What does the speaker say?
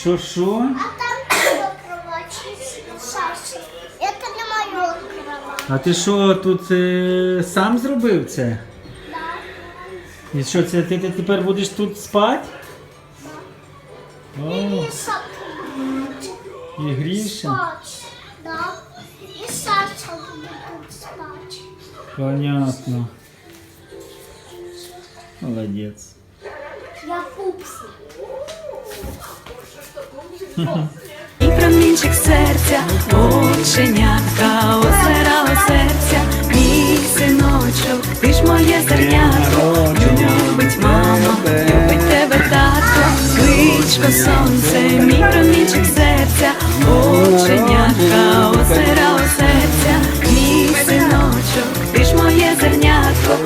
Що що? А там твоя кровать, Саша. Это не моя кровать. А ти що тут е, сам зробив це? Да. І що це ти, ти тепер будеш тут спати? О, И Саша. і грієшся? Спать. Да. И Саша будет спать. Понятно. Молодець. Я пупси. І промінчик серця, оченятка, озирало серця, мій синочок, ти ж моє зернятко, любить мама, любить тебе тато, кличко сонце, мій промінчик серця, оченятка, озирало серця, мій синочок, ти ж моє зернятко.